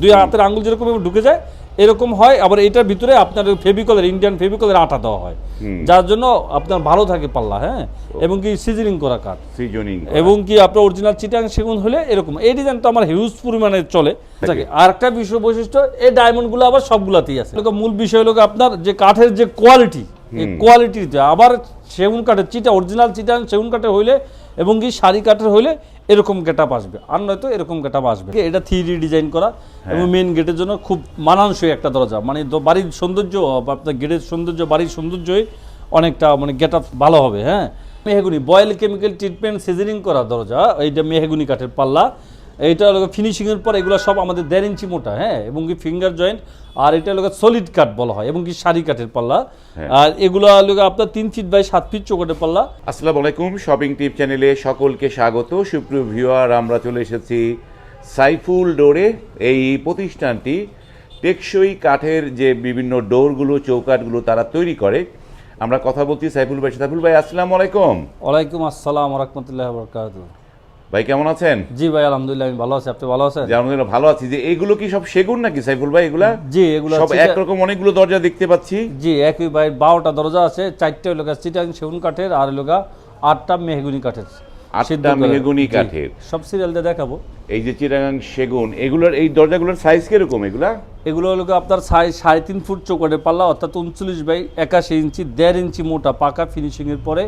দুই হাতের আঙ্গুল যেরকম ঢুকে যায় এরকম হয়। আবার এটার ভিতরে আপনার ফেভিকলের ইন্ডিয়ান ফেভিকলের আটা দেওয়া হয়। যার জন্য আপনার ভালো থাকে পাল্লা হ্যাঁ? এবং কি সিজনিং করা কাঠ। সিজনিং এবং কি আপনার অরিজিনাল চিটাং সেগুন হলে এরকম। এই ডিজাইন তো আমার হিউজ পরিমাণে চলে। আর একটা বিষয় বৈশিষ্ট্য এই ডায়মন্ডগুলো আবার সবগুলাতেই আছে। মূল বিষয় হলো আপনার যে কাঠের যে কোয়ালিটি এই কোয়ালিটিতে আবার সেগুন কাঠের চিটা অরিজিনাল চিটাং সেগুন কাঠের হইলে এবং কি শাড়ি কাঠের হইলে এরকম গেটআপ আসবে। আর নয়তো এরকম গেটআপ আসবে। এটা থ্রি ডিজাইন করা এবং মেন গেটের জন্য খুব মানানসই একটা দরজা। মানে বাড়ির সৌন্দর্য বা আপনার গেটের সৌন্দর্য বাড়ির সৌন্দর্যই অনেকটা মানে গেট ভালো হবে হ্যাঁ। মেহেগুনি বয়েল কেমিক্যাল ট্রিটমেন্ট সিজনিং করা দরজা। এইটা মেহেগুনি কাঠের পাল্লা। এইটা হলো ফিনিশিং এর পর এগুলো সব আমাদের দেড় ইঞ্চি মোটা হ্যাঁ এবং কি ফিঙ্গার জয়েন্ট আর এটা হলো সলিড কাঠ বলা হয় এবং কি শাড়ি কাঠের পাল্লা। আর এগুলো হলো আপনার তিন ফিট বাই সাত ফিট চৌকাঠের পাল্লা। আসসালামু আলাইকুম শপিং টিপ চ্যানেলে সকলকে স্বাগত। সুপ্রিয় ভিউয়ার আমরা চলে এসেছি সাইফুল ডোরে। এই প্রতিষ্ঠানটি টেকসই কাঠের যে বিভিন্ন ডোরগুলো চৌকাঠগুলো তারা তৈরি করে। আমরা কথা বলছি সাইফুল ভাই সাইফুল ভাই আসসালামু আলাইকুম। ওয়ালাইকুম আসসালাম রহমতুল্লাহ বরকাত ভাই কেমন আছেন? জি ভাই আলহামদুলিল্লাহ আমি ভালো আছি। আপনি ভালো আছেন? যে আমরা ভালো আছি। যে এগুলো কি সব সেগুন নাকি সাইফুল ভাই এগুলা? জি এগুলো সব একরকম অনেকগুলো দরজা দেখতে পাচ্ছি। জি একই ভাই বারোটা দরজা আছে চারটে লোকা চিটাং সেগুন কাঠের আর লোকা আটটা মেহগুনি কাঠের। আটটা। মেহগনি কাঠের। সব সিরিয়াল দিয়ে দেখাবো। এই যে চিরাগাং সেগুন এগুলোর এই দরজাগুলোর সাইজ কীরকম এগুলা? এগুলো হলো আপনার সাড়ে সাড়ে তিন ফুট চৌকাঠের পাল্লা অর্থাৎ উনচল্লিশ বাই একাশি ইঞ্চি দেড় ইঞ্চি মোটা পাকা ফিনিশিংয়ের পরে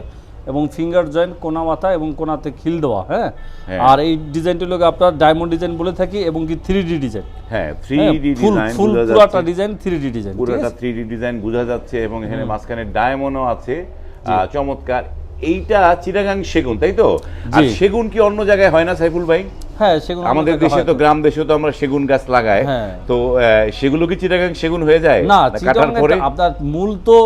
এবং ফিঙ্গার জয়েন্ট কোনা মাথা এবং কোনাতে খিল দেওয়া হ্যাঁ? হ্যাঁ। আর এই ডিজাইনটা গিয়ে আপনার ডায়মন্ড ডিজাইন বলে থাকি এবং কি থ্রি ডি ডিজাইন হ্যাঁ থ্রি ডি ডিজাইন ফুল পুরাটা ডিজাইন থ্রি ডি ডিজাইন পুরোটা থ্রি ডি ডিজাইন বোঝা যাচ্ছে এবং এখানে মাঝখানে ডায়মন্ডও আছে। চমৎকার। এইটা চিটাগাং সেগুন তাই তো? আর সেগুন কি অন্য জায়গায় হয় না সাইফুল ভাই? হ্যাঁ সেগুলো আমাদের দেশে তো গ্রাম দেশে তো আমরা সেগুন গাছ লাগাই। হ্যাঁ। তো সেগুলো কি চিটাগাং সেগুন হয়ে যায়? না কাটার পরে? আপনার মূল তো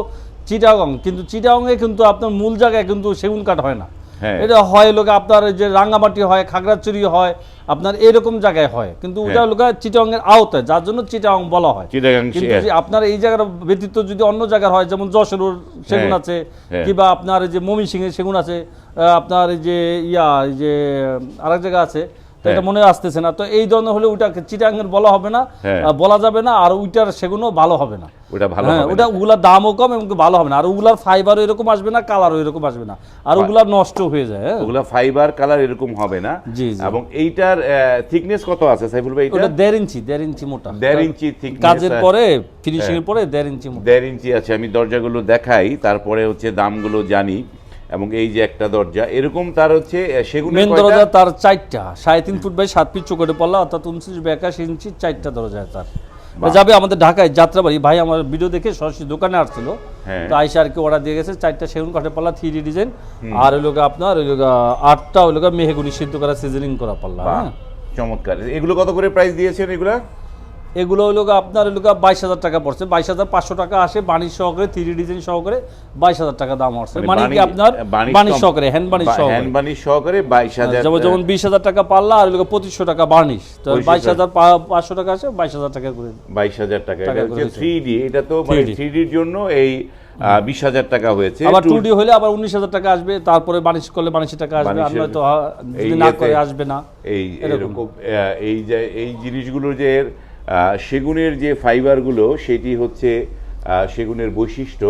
চিটাগং কিন্তু চিটাগংয়ে কিন্তু আপনার মূল জায়গায় কিন্তু সেগুন কাঠ হয় না হ্যাঁ। এটা হয় লোক আপনার যে রাঙ্গামাটি হয় খাগড়াছড়ি হয় আপনার এরকম জায়গায় হয় কিন্তু ওটা হ্যাঁ। লোক চিটাং এর আওতায় যার জন্য চিটাগং বলা হয় কিন্তু আপনার এই জায়গার ব্যতীত যদি অন্য জায়গার হয় যেমন যশোর সেগুন হ্যাঁ, আছে হ্যাঁ। কিংবা আপনার এই যে মমি সিং এর সেগুন আছে আপনার এই যে ইয়া এই যে আরেক জায়গা আছে এটা হ্যাঁ। মনে আসতেছে না। তো এই ধরনের হলে ওটাকে চিটাঙ্গের বলা হবে না হ্যাঁ। বলা যাবে না আর ওইটার সেগুনও ভালো হবে না। ওটা ভালো হ্যাঁ ওটা ওগুলার দামও কম এবং ভালো হবে না। আর ওগুলার ফাইবারও এরকম আসবে না কালারও এরকম আসবে না। আর ওগুলা নষ্ট হয়ে যায় হ্যাঁ। ওগুলা ফাইবার কালার এরকম হবে না। জি। এবং এইটার থিকনেস কত আছে সাইফুল ভাই এটা ওটা দেড় ইঞ্চি দেড় ইঞ্চি মোটা। দেড় ইঞ্চি thickness, কাজের। পরে ফিনিশিং এর পরে দেড় ইঞ্চি মোটা। দেড় ইঞ্চি আছে আমি দরজাগুলো দেখাই তারপরে হচ্ছে দামগুলো জানি। এবং এই যে একটা দরজা এরকম তার হচ্ছে সেগুনের মেন দরজা তার চারটা। সাড়ে তিন ফুট বাই সাত ফিট চোখে পাল্লা অর্থাৎ উনত্রিশ বাই একাশি ইঞ্চি চারটা দরজা তার। যাবে আমাদের ঢাকায় যাত্রাবাড়ি। ভাই আমার ভিডিও দেখে সরাসরি দোকানে আসছিল। হ্যাঁ। তো আইসা আর কি অর্ডার দিয়ে গেছে চারটা সেগুন কাঠের পাল্লা থ্রি ডি ডিজাইন আর ওই লোক আপনার ওই লোক আটটা ওই লোক মেহেগুনি সিদ্ধ করা সিজনিং করা পাল্লা হ্যাঁ। চমৎকার। এগুলো কত করে প্রাইস দিয়েছেন এগুলা? এগুলো হলো আপনার হলো বাইশ হাজার টাকা পড়ছে। বাইশ হাজার পাঁচশো টাকা আসে বাণিজ্য সহকারে থ্রি ডিজাইন সহকারে বাইশ হাজার টাকা দাম আসছে। মানে মানে কি আপনার বাণিজ্য বাণিজ্য সহকারে হ্যান্ড বাণিজ্য সহকারে। হ্যান্ড বানিশ সহকারে বাইশ হাজার যেমন যেমন বিশ হাজার টাকা পাল্লা আর হলো পঁচিশশো টাকা বার্নিশ তো বাইশ হাজার পাঁচশো টাকা আসে বাইশ হাজার টাকা করে বাইশ হাজার টাকা। থ্রি ডি এটা তো মানে 3D থ্রি ডির জন্য এই বিশ হাজার টাকা হয়েছে। আবার টু ডি হলে আবার উনিশ হাজার টাকা আসবে। তারপরে বাণিজ্য করলে বাণিজ্য টাকা আসবে। আর নয়তো এই না করে আসবে না। এই এরকম। এই যে এই জিনিসগুলো যে সেগুনের যে ফাইবারগুলো সেটি হচ্ছে সেগুনের বৈশিষ্ট্য।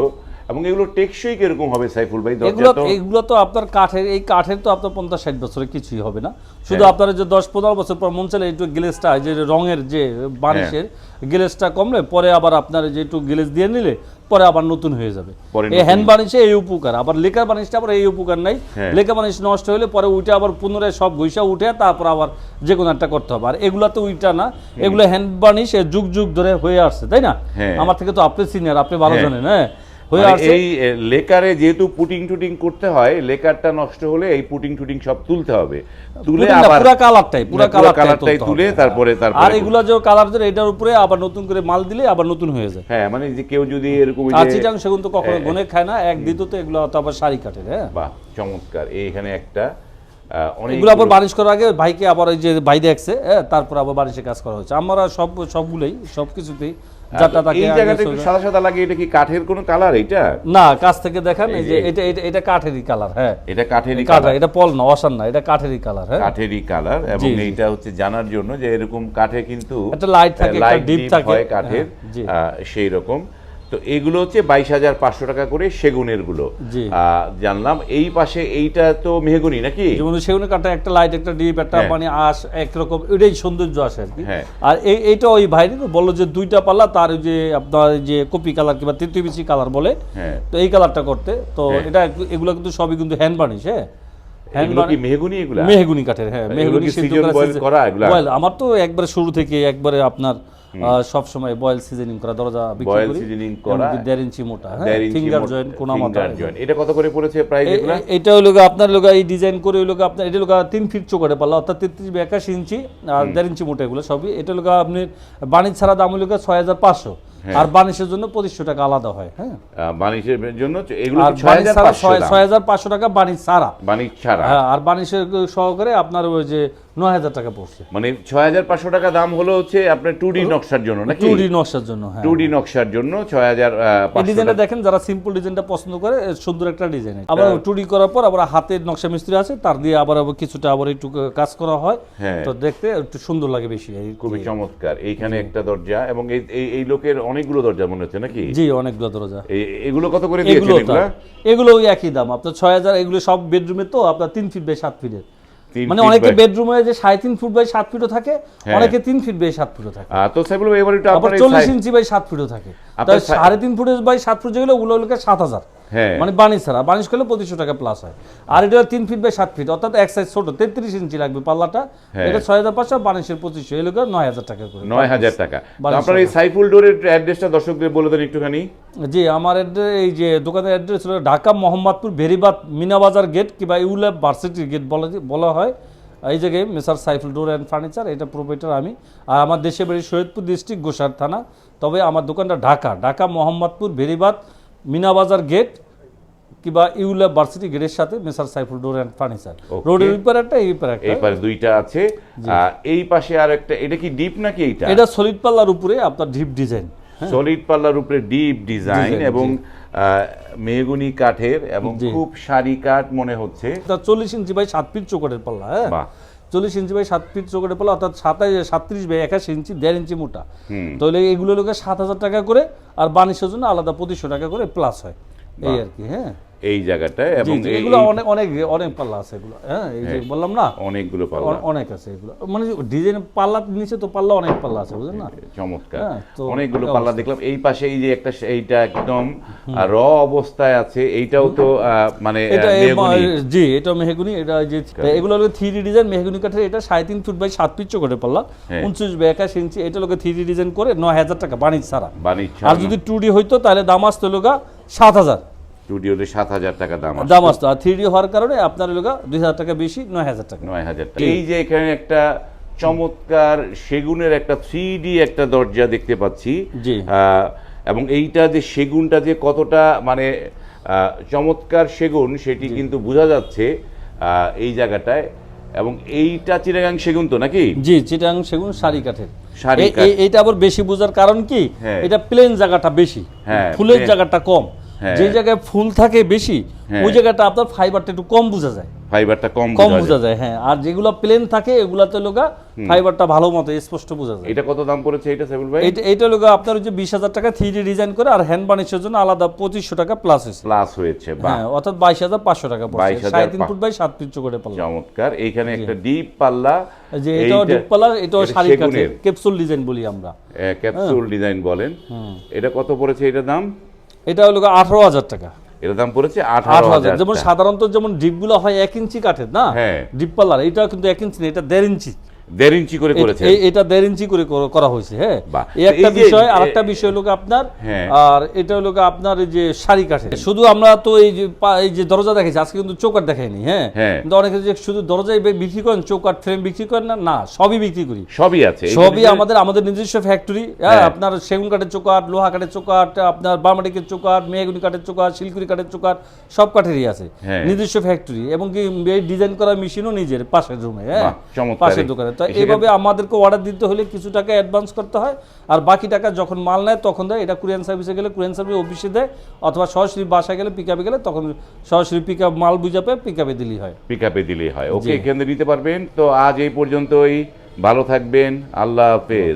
এবং এগুলো টেকসই কীরকম হবে সাইফুল ভাই এগুলো এগুলো তো আপনার কাঠের এই কাঠের তো আপনার পঞ্চাশ ষাট বছরে কিছুই হবে না শুধু হ্যাঁ। আপনার যে দশ পনেরো বছর পর মন চাইলে একটু গ্লেসটা যে রঙের যে বানিশের হ্যাঁ। গ্লেসটা কমলে পরে আবার আপনার যে একটু গ্লেস দিয়ে নিলে পরে আবার নতুন হয়ে যাবে এই হ্যান্ড বানিশে এই উপকার আবার লেকার বানিশটা আবার এই উপকার নাই হ্যাঁ। লেকার বানিশ নষ্ট হলে পরে উঠে আবার পুনরায় সব ঘুষা উঠে তারপর আবার যে কোনো একটা করতে হবে আর এগুলা তো উইটা না এগুলো হ্যান্ড বানিশ যুগ যুগ ধরে হয়ে আসছে তাই না। আমার থেকে তো আপনি সিনিয়র আপনি ভালো। জানেন হ্যাঁ এই লেকারে যেহেতু পুটিং টুটিং করতে হয় লেকারটা নষ্ট হলে এই পুটিং টুটিং সব তুলতে হবে। তুলে আবার পুরা কালারটাই পুরা কালারটাই তুলে তারপরে তারপরে আর এগুলা যে কালার ধরে এটার উপরে আবার নতুন করে মাল দিলে আবার নতুন হয়ে যায়। হ্যাঁ মানে যে কেউ যদি এরকম আর চিটাং সেগুন তো কখনো। গনে খায় না এক দ্বিতীয়ত এগুলো তো আবার শাড়ি কাটে হ্যাঁ। বাহ চমৎকার। এইখানে একটা অনেক এগুলো আবার বানিশ করার আগে ভাইকে আবার ওই যে ভাই দেখছে হ্যাঁ, তারপর আবার বানিশে কাজ করা হচ্ছে আমরা সব সবগুলোই সব কিছুতেই এই জায়গাটা একটু সাদা সাদা লাগে এটা কি কাঠের কোনো কালার এটা না কাছ থেকে দেখান এই এই যে এটা এটা এটা কাঠেরই কালার হ্যাঁ। এটা কাঠেরই কালার এটা পল না অসান না এটা কাঠেরই কালার হ্যাঁ। কাঠেরই কালার এবং। এইটা হচ্ছে জানার জন্য যে এরকম কাঠে কিন্তু একটা লাইট থাকে, একটা ডিপ থাকে। কাঠের হ্যাঁ, সেই রকম। তো এগুলো হচ্ছে বাইশ হাজার পাঁচশো টাকা করে সেগুনেরগুলো জানলাম। এই পাশে এইটা তো মেহগুনি নাকি? সেগুলো কাঠটা একটা লাইট একটা ডিপ একটা হ্যাঁ। মানে আশ একরকম এটাই সৌন্দর্য আসে আর কি। হ্যাঁ। আর এইটা ওই ভাই বলল যে দুইটা পাল্লা তার যে আপনার যে কপি কালার কিংবা তেতুবিসি কালার বলে। হ্যাঁ। তো এই কালারটা করতে। তো। এটা এগুলো কিন্তু সবই কিন্তু হ্যান্ড বানিশ হ্যাঁ। মেহগুনি কাঠের হ্যাঁ মেহগুনি আমার তো একবারে শুরু থেকে একবারে আপনার সব সময় বয়েল সিজনিং করা দরজা বিক্রি করি। বয়েল সিজনিং করা, কি দেড় ইঞ্চি মোটা হ্যাঁ? ফিঙ্গার জয়েন্ট কোনা মাথা joint। এটা কত করে পড়েছে প্রাইস এগুলা এটা হলো আপনার লোক এই ডিজাইন করে হলো আপনার এটা লোক 3 ফিট চোখে পাল্লা অর্থাৎ তেত্রিশ বা একাশি ইঞ্চি আর দেড় ইঞ্চি মোটা এগুলো সবই। এটা লোক আপনি বাণিজ্য ছাড়া দাম হলো ছয় হাজার পাঁচশো। হ্যাঁ। আর বানিশের জন্য পঁচিশশো টাকা আলাদা হয় হ্যাঁ। বাণিজ্যের জন্য এগুলো ছয় হাজার পাঁচশো টাকা বানিশ ছাড়া। বাণিজ্য ছাড়া। হ্যাঁ আর বানিশের সহকারে আপনার ওই যে নয় হাজার টাকা পড়ছে। মানে ছয় হাজার পাঁচশো টাকা দাম হলো হচ্ছে আপনার টু ডি নকশার জন্য নাকি? টু ডি নকশার জন্য হ্যাঁ। টু ডি নকশার জন্য ছয় হাজার ডিজাইনটা দেখেন যারা সিম্পল ডিজাইনটা পছন্দ করে সুন্দর একটা ডিজাইন আবার টুডি করার পর আবার হাতের নকশা মিস্ত্রি আছে তার দিয়ে আবার কিছুটা আবার একটু কাজ করা হয়। হ্যাঁ। তো দেখতে একটু সুন্দর লাগে বেশি। খুবই চমৎকার। এইখানে একটা দরজা এবং এই এই- এই লোকের অনেকগুলো দরজা মনে হচ্ছে নাকি? জি অনেকগুলো দরজা। এগুলো কত করে দিয়েছেন এগুলো এগুলো? ওই একই দাম। আপনার ছয় হাজার এগুলো সব বেডরুমে তো আপনার তিন ফিট বাই সাত ফিটের। মানে অনেকে বেডরুমে যে সাড়ে তিন ফুট বাই সাত ফিটও থাকে হ্যাঁ। অনেকে তিন ফিট বাই সাত ফিটও থাকে। আর তো সেগুলো এবার একটু আবার আপনার এই চল্লিশ সাই- ইঞ্চি বাই সাত ফিটও থাকে। সাড়ে তিন ফুট বাই সাত ফুট যেগুলো ওগুলো হলো সাত হাজার। হ্যাঁ মানে বানিশ ছাড়া। বানিশ করলে পঁচিশশো টাকা প্লাস হয়। আর এটা তিন ফিট বাই সাত ফিট অর্থাৎ এক সাইজ ছোট তেত্রিশ ইঞ্চি লাগবে পাল্লাটা। হ্যাঁ। এটা ছয় হাজার পাঁচশো বানিশের পঁচিশশো এই লোকের নয় হাজার টাকা করে। নয় হাজার টাকা। আপনার এই সাইফুল ডোরের অ্যাড্রেসটা দর্শকদের বলে দেন একটুখানি। জি আমার এই যে দোকানের অ্যাড্রেস হলো ঢাকা মোহাম্মদপুর ভেরিবাদ মিনাবাজার গেট কিংবা ইউল্যাব ভার্সিটির গেট বলা বলা হয়। এই জায়গায় messrs Saiful door and furniture এটা প্রোভাইডার আমি। আর আমার দেশে বাড়ি সৈয়দপুর ডিস্ট্রিক্ট গোসার থানা। তবে আমার দোকানটা ঢাকা ঢাকা মোহাম্মদপুর ভেরিবাদ মিনাবাজার গেট কিংবা ইউলা ভার্সিটি গেটের সাথে messrs Saiful door and furniture. রোডের উপর একটা এই পারে একটা। এই পাশে দুইটা আছে। এই পাশে আর একটা এটা কি ডিপ নাকি এইটা? এটা সলিড পাল্লার উপরে আপনার ডিপ ডিজাইন। সলিড পাল্লার উপরে ডিপ ডিজাইন এবং আহ, মেহগুনি কাঠের এবং খুব সারি কাঠ মনে হচ্ছে। চল্লিশ ইঞ্চি বাই সাত ফিট চৌকটের পাল্লা হ্যাঁ। চল্লিশ ইঞ্চি বাই সাত ফিট চৌকাটে পাল্লা অর্থাৎ সাতাশ সাতত্রিশ বাই একাশ ইঞ্চি দেড় ইঞ্চি মোটা। তাহলে এগুলো লোকে সাত হাজার টাকা করে আর বাণিজ্যের জন্য আলাদা পঁচিশশো টাকা করে প্লাস হয়। এই। আর কি হ্যাঁ। এই জায়গাটায় জি, এবং এগুলো অনেক অনেক অনেক পাল্লা আছে এগুলো হ্যাঁ? এই যে বললাম না? অনেকগুলো পাল্লা। অনেক আছে এগুলো। মানে ডিজাইন পাল্লা নিচে তো পাল্লা অনেক পাল্লা আছে বুঝলেন না? চমৎকার। হ্যাঁ, অনেকগুলো পাল্লা দেখলাম। এই পাশে এই যে একটা এইটা একদম র অবস্থায় আছে। এইটাও তো মানে। জি এটা মেহগুনি এটা যে এগুলো হলো থ্রি ডিজাইন মেহগুনি কাঠের এটা সাড়ে তিন ফুট বাই সাত ফিট চৌকটে পাল্লা। হ্যাঁ। উনত্রিশ বাই একাশি ইঞ্চি এটা লোকে থ্রি ডিজাইন করে নয় হাজার টাকা বাণিজ্য ছাড়া। বাণিজ্য আর যদি টু ডি হইতো তাহলে দাম আসতো লোকা সাত হাজার। স্টুডিওতে সাত হাজার টাকা দাম দাম আসতো। আর থ্রি ডি হওয়ার কারণে আপনার লোকা দুই হাজার টাকা বেশি নয় হাজার টাকা। নয় হাজার টাকা। এই যে এখানে একটা চমৎকার সেগুনের একটা থ্রি একটা দরজা দেখতে পাচ্ছি। জি। এবং এইটা যে সেগুনটা যে কতটা মানে চমৎকার সেগুন সেটি কিন্তু বোঝা যাচ্ছে এই জায়গাটায়। এবং এইটা চিরাগাং সেগুন তো নাকি? জি চিটাং সেগুন কাঠের। সারি এই- কাঠ। এইটা আবার বেশি বোঝার কারণ কি? হ্যাঁ। এটা প্লেন জায়গাটা বেশি। হ্যাঁ, ফুলের। জায়গাটা কম। যে জায়গায় ফুল থাকে বেশি হ্যাঁ। ওই জায়গাটা আপনার ফাইবারটা একটু কম বোঝা যায়। ফাইবারটা কম কম বোঝা যায়। হ্যাঁ। আর যেগুলো প্লেন থাকে এগুলাতে লোকা ফাইবারটা ভালো মতো স্পষ্ট বোঝা যায়। এটা কত দাম পড়েছে এটা সাইবুল ভাই? এটা লোকা আপনার যে বিশ হাজার টাকা থ্রি ডিজাইন করে আর হ্যান্ড বানিশের জন্য আলাদা টাকা প্লাস হয়েছে। প্লাস হয়েছে হ্যাঁ অর্থাৎ বাইশ হাজার পাঁচশো টাকা পড়ছে। 22,500 সাড়ে তিন ফুট বাই ফিট চোখে পাল্লা। চমৎকার। এইখানে একটা ডিপ পাল্লা। যে এটাও ডিপ পাল্লা এটা শাড়ি ক্যাপসুল ডিজাইন বলি আমরা। ক্যাপসুল ডিজাইন বলেন। এটা কত পড়েছে এটার দাম? এটা হলো আঠারো হাজার টাকা। এটার দাম পড়েছে আঠারো হাজার। যেমন সাধারণত যেমন ডিপগুলো হয় এক ইঞ্চি কাঠের না? হ্যাঁ। ডিপ পাল্লার এটা কিন্তু এক ইঞ্চি না এটা দেড় ইঞ্চি। দেড় ইঞ্চি করে এই- এটা দেড় ইঞ্চি করে করা হয়েছে হ্যাঁ? এই একটা বিষয় আর একটা বিষয় হলো আপনার? হ্যাঁ। আর এটা হলো আপনার যে শাড়ি কাঠে শুধু আমরা তো এই যে এই যে দরজা দেখেছি আজকে কিন্তু চৌকাট দেখাইনি হ্যাঁ? হ্যাঁ। কিন্তু অনেকে যে শুধু দরজায় বে- বিক্রি করেন চৌকাট ফ্রেম বিক্রি করেন না না সবই বিক্রি করি। সবই আছে। সবই আমাদের আমাদের নিজস্ব ফ্যাক্টরি হ্যাঁ। আপনার সেগুন কাঠের চোকাট লোহা কাঠের চোকাট আপনার বার্মাটিকের চোকাট মেহগুনি কাঠের চোকাট শিলকুড়ি কাঠের চোকাট সব কাঠেরই আছে। হ্যাঁ। নিজস্ব ফ্যাক্টরি এবং কি ডিজাইন করা মেশিনও নিজের পাশের রুমে হ্যাঁ? পাশের দোকানে। তো হয় এইভাবে আমাদেরকে অর্ডার দিতে হলে কিছু টাকা অ্যাডভান্স করতে হয় আর বাকি টাকা যখন মাল নেয় তখন দেয়। এটা কুরিয়ান সার্ভিসে গেলে কুরিয়ান সার্ভিস অফিসে দেয় অথবা সরাসরি বাসায় গেলে পিক গেলে তখন সরাসরি পিক মাল বুঝা পেয়ে পিক আপে দিলেই হয়। পিক আপে দিলেই হয়। ওকে। এখানে দিতে পারবেন। তো আজ এই পর্যন্তই। ভালো থাকবেন। আল্লাহ হাফেজ।